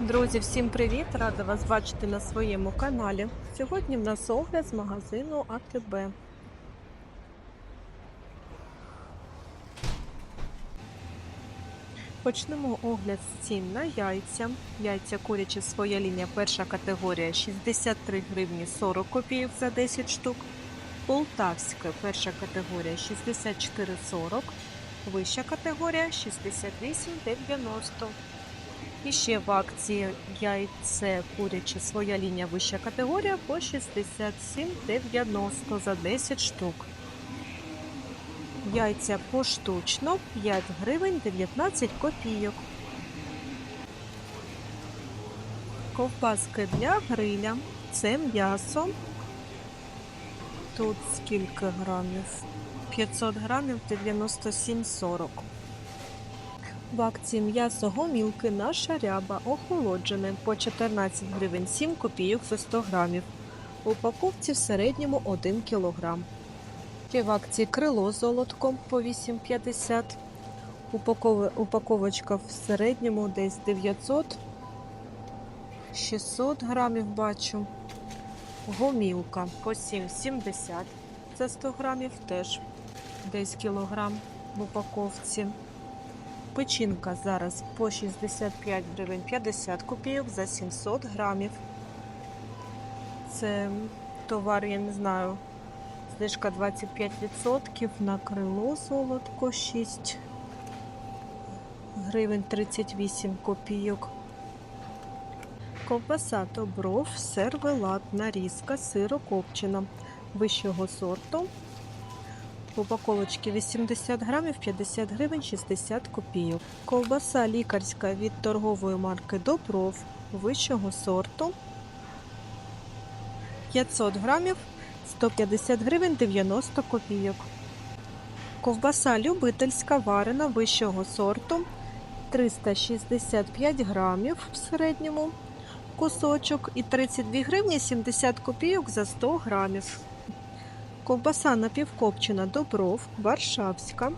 Друзі, всім привіт! Рада вас бачити на своєму каналі. Сьогодні в нас огляд з магазину АТБ. Почнемо огляд з цін на яйця. Яйця курячі своя лінія перша категорія 63 гривні 40 копійок за 10 штук. Полтавська перша категорія 64,40. Вища категорія 68,90. І ще в акції яйце куряче своя лінія вища категорія по 67,90 за 10 штук. Яйця поштучно 5 гривень 19 копійок. Ковбаски для гриля. Це м'ясо. Тут скільки грамів? 500 грамів 97,40. В акції м'ясо гомілки наша ряба охолоджене по 14 гривень 7 копійок за 100 грамів. У упаковці в середньому 1 кілограм. Ще в акції крило з золотком по 8,50. Упакови- Упаковочка в середньому десь 900 600 грамів бачу. Гомілка по 7,70 за 100 грамів теж десь кілограм в упаковці. Печінка зараз по 65 гривень 50 копійок за 700 грамів. Це товар, я не знаю, знижка 25% на крило золотко 6 гривень 38 копійок. Ковбаса Добров, сервелат, нарізка, сирокопчена вищого сорту. В упаковочці 80 грамів 50 гривень 60 копійок. Ковбаса лікарська від торгової марки Добров вищого сорту 500 грамів 150 гривень 90 копійок. Ковбаса любительська варена вищого сорту 365 грамів в середньому кусочок і 32 гривні 70 копійок за 100 грамів. Ковбаса напівкопчена Добров, Варшавська.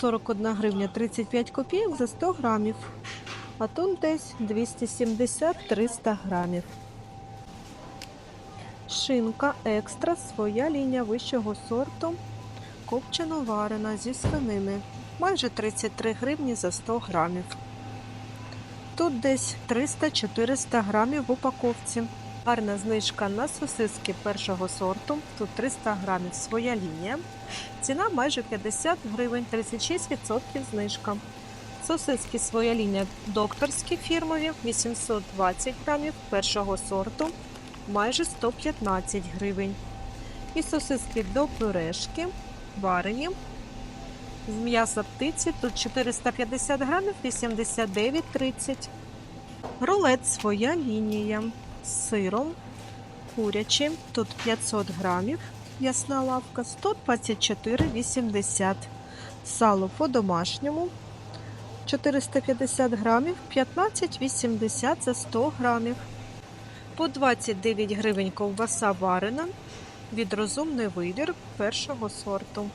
41 гривня 35 копійок за 100 грамів. А тут десь 270-300 грамів. Шинка екстра, своя лінія вищого сорту. Копчено варена зі свинини. Майже 33 гривні за 100 грамів. Тут десь 300-400 грамів в упаковці. Гарна знижка на сосиски першого сорту. Тут 300 грамів своя лінія. Ціна майже 50 гривень, 36% знижка. Сосиски своя лінія докторські фірмові 820 грамів першого сорту, майже 115 гривень. І сосиски до пюрешки варені. З м'яса птиці тут 450 грамів 89,30. Рулет своя лінія з сиром курячим. Тут 500 грамів. Ясна лавка 124,80. Сало по-домашньому 450 грамів 15,80 за 100 грамів. По 29 гривень ковбаса варена від розумний вибір першого сорту.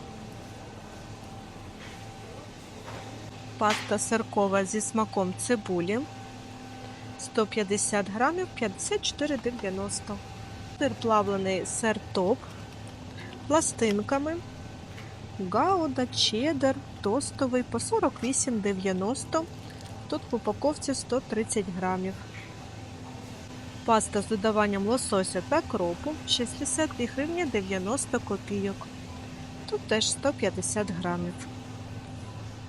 Паста сиркова зі смаком цибулі 150 грамів 54,90. Сир плавлений сир топ пластинками. Гауда, чеддер, тостовий по 48,90. Тут в упаковці 130 грамів. Паста з додаванням лосося та кропу 62 гривні 90 копійок. Тут теж 150 грамів.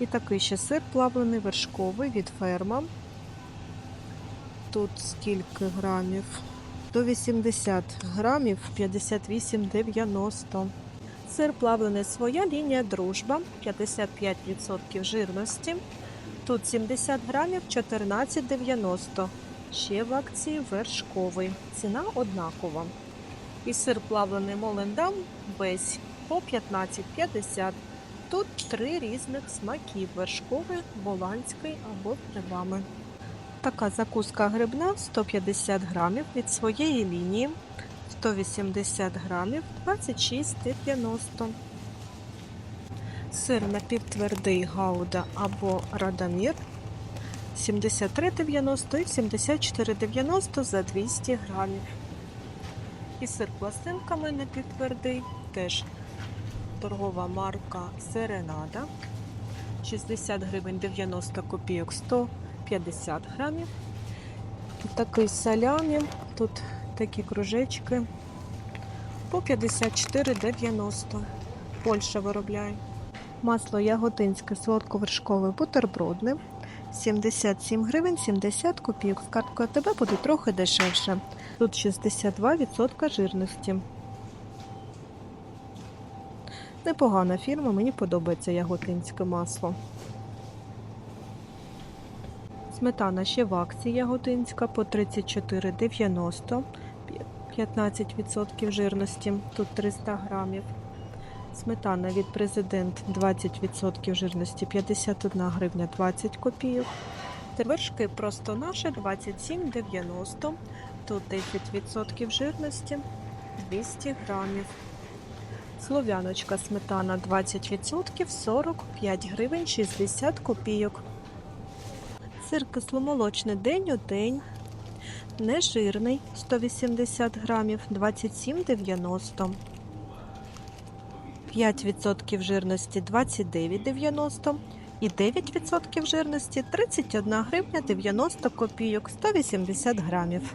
І такий ще сир плавлений вершковий від ферма. Тут скільки грамів? До 80 грамів 58,90. Сир плавлений своя лінія дружба 55% жирності. Тут 70 грамів 14,90. Ще в акції вершковий. Ціна однакова. І сир плавлений молендам весь по 15,50. Тут три різних смаків: вершковий, голландський або грибами. Така закуска грибна 150 грамів від своєї лінії, 180 грамів 26,90. Сир напівтвердий гауда або радамір 73,90 і 74,90 за 200 грамів. І сир пластинками напівтвердий, теж торгова марка Серенада. 60 гривень 90 копійок 150 грамів. І такий салямі, тут такі кружечки по 54,90. Польща виробляє. Масло яготинське солодковершкове бутербродне 77 гривень 70 копійок. З АТБ буде трохи дешевше. Тут 62% жирності. Непогана фірма, мені подобається яготинське масло. Сметана ще в акції яготинська по 34,90, 15% жирності, тут 300 грамів. Сметана від президент 20% жирності 51 гривня 20 копійок. Вершки просто наші 27,90, тут 10% жирності 200 грамів. Слов'яночка сметана 20% 45 гривень 60 копійок. Сир кисломолочний день у день. Нежирний 180 грамів 27,90. 5% жирності 29,90 і 9% жирності 31 гривня 90 копійок 180 грамів.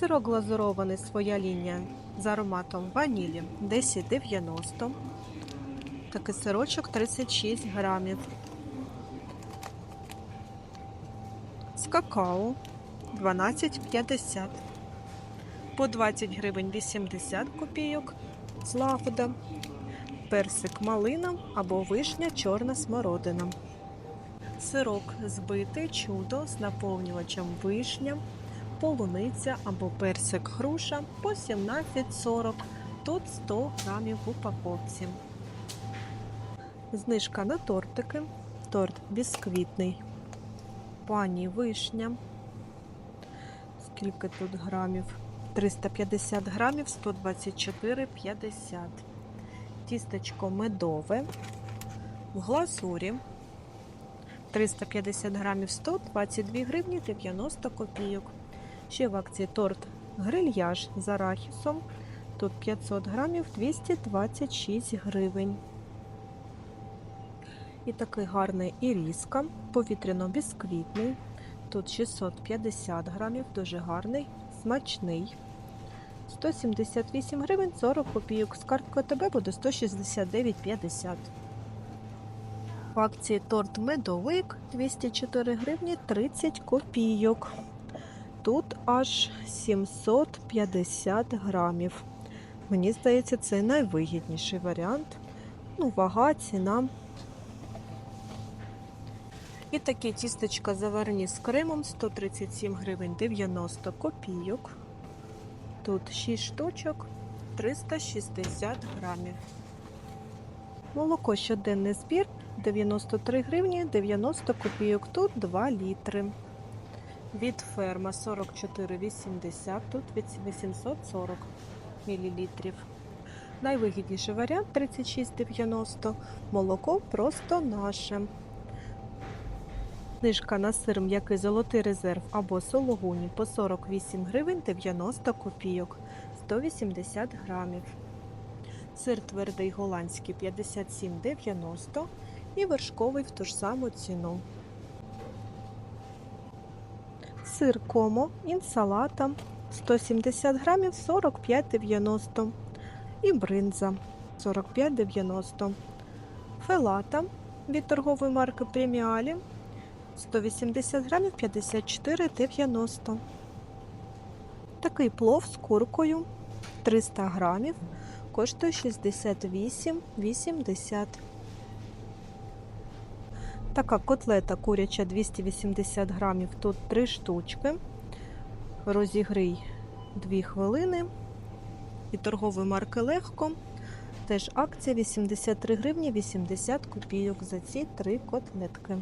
Сирок глазурований своя лінія з ароматом ванілі 10,90. Такий сирочок 36 грамів. З какао 12,50. По 20 гривень 80 копійок. З лагода. Персик малина або вишня чорна смородина. Сирок збитий чудо з наповнювачем вишня, полуниця або персик груша по 17,40. Тут 100 грамів в упаковці. Знижка на тортики. Торт бісквітний. Пані вишня. Скільки тут грамів? 350 грамів 124,50. Тістечко медове в глазурі 350 грамів 122 гривні 90 копійок. Ще в акції торт грильяж з арахісом. Тут 500 грамів 226 гривень. І такий гарний іріска, повітряно-бісквітний. Тут 650 грамів, дуже гарний, смачний. 178 гривень 40 копійок. З карткою ТБ буде 169,50. В акції торт медовик 204 гривні 30 копійок. Тут аж 750 грамів. Мені здається, це найвигідніший варіант. Ну, вага, ціна. І таке тістечко заварні з кремом 137 гривень 90 копійок. Тут 6 штучок 360 грамів. Молоко щоденний збір 93 гривні 90 копійок. Тут 2 літри. Від ферма 44,80, тут від 840 мл. Найвигідніший варіант 36,90. Молоко просто наше. Знижка на сир м'який золотий резерв або сологуні по 48 гривень 90 копійок 180 грамів. Сир твердий голландський 57,90 і вершковий в ту ж саму ціну. Сир комо інсалата 170 грамів 45,90 і бринза 45,90. Фелата від торгової марки Преміалі 180 грамів 54,90. Такий плов з куркою 300 грамів коштує 68,80. Така котлета куряча 280 грамів, тут 3 штучки. Розігрій 2 хвилини. І торгової марки легко. Теж акція 83 гривні 80 копійок за ці три котлетки.